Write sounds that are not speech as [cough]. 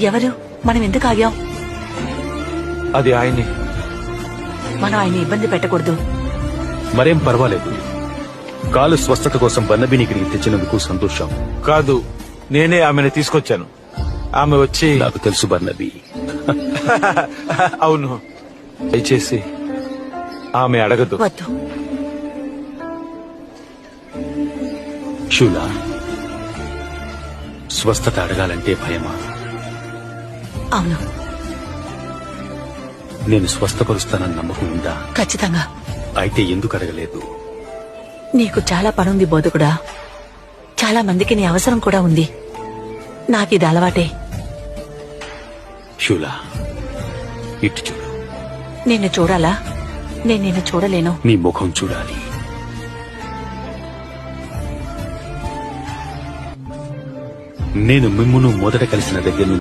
ఎవరు? మనం ఎందుకు ఆగాం? అది ఆయనే మనం ఆయన ఇబ్బంది పెట్టకూడదు. మరేం పర్వాలేదు. కాలు స్వస్థత కోసం బన్నబిని ఇక్కడికి తెచ్చినందుకు సంతోషం. కాదు నేనే ఆమెను తీసుకొచ్చాను. ఆమె వచ్చి నాకు తెలుసు బన్నబి. [laughs] అవును. దయచేసి ఆమె అడగదు. వద్దు. షూలా స్వస్థత అడగాలంటే భయమా? అవును. నేను స్వస్థపరుస్తానన్న నమ్మకం ఉందా? ఖచ్చితంగా. అయితే ఎందుకు అడగలేదు? నీకు చాలా పనుంది బోధకుడా. చాలా మందికి నీ అవసరం కూడా ఉంది. నాకిది అలవాటే. షూలా ఇటు చూడు. నిన్ను చూడాలా? నేను నిన్ను చూడలేను. నీ ముఖం చూడాలి. నేను మిమ్మును మొదట కలిసిన దగ్గర నుంచి